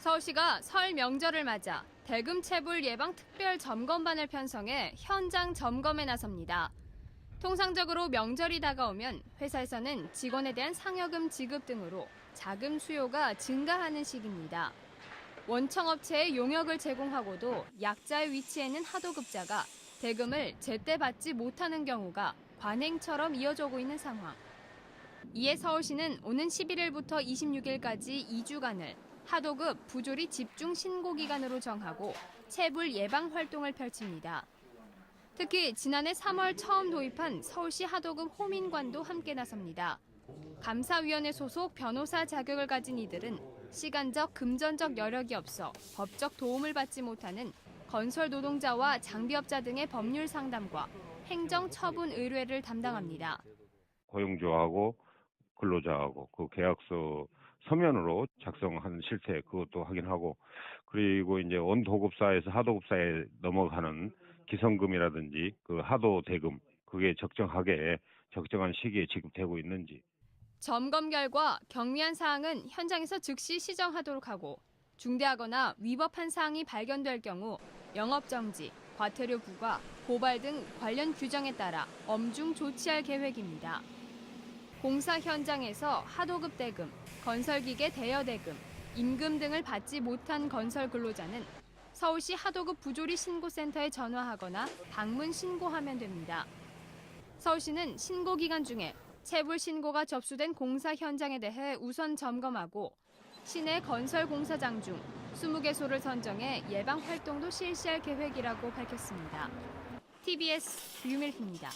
서울시가 설 명절을 맞아 대금 체불 예방 특별 점검반을 편성해 현장 점검에 나섭니다. 통상적으로 명절이 다가오면 회사에서는 직원에 대한 상여금 지급 등으로 자금 수요가 증가하는 시기입니다. 원청업체에 용역을 제공하고도 약자의 위치에 있는 하도급자가 대금을 제때 받지 못하는 경우가 관행처럼 이어져오고 있는 상황. 이에 서울시는 오는 11일부터 26일까지 2주간을 하도급 부조리 집중 신고 기간으로 정하고 체불 예방 활동을 펼칩니다. 특히 지난해 3월 처음 도입한 서울시 하도급 호민관도 함께 나섭니다. 감사위원회 소속 변호사 자격을 가진 이들은 시간적, 금전적 여력이 없어 법적 도움을 받지 못하는 건설 노동자와 장비업자 등의 법률 상담과 행정 처분 의뢰를 담당합니다. 고용주하고 근로자하고 그 계약서 서면으로 작성한 실태 그것도 확인하고 그리고 이제 원도급사에서 하도급사에 넘어가는 기성금이라든지 그 하도 대금 그게 적정하게 적정한 시기에 지급되고 있는지 점검 결과 경미한 사항은 현장에서 즉시 시정하도록 하고 중대하거나 위법한 사항이 발견될 경우 영업 정지, 과태료 부과, 고발 등 관련 규정에 따라 엄중 조치할 계획입니다. 공사 현장에서 하도급 대금, 건설기계 대여 대금, 임금 등을 받지 못한 건설 근로자는 서울시 하도급 부조리 신고센터에 전화하거나 방문 신고하면 됩니다. 서울시는 신고 기간 중에 체불 신고가 접수된 공사 현장에 대해 우선 점검하고 시내 건설 공사장 중 20개소를 선정해 예방 활동도 실시할 계획이라고 밝혔습니다. TBS 유밀희입니다.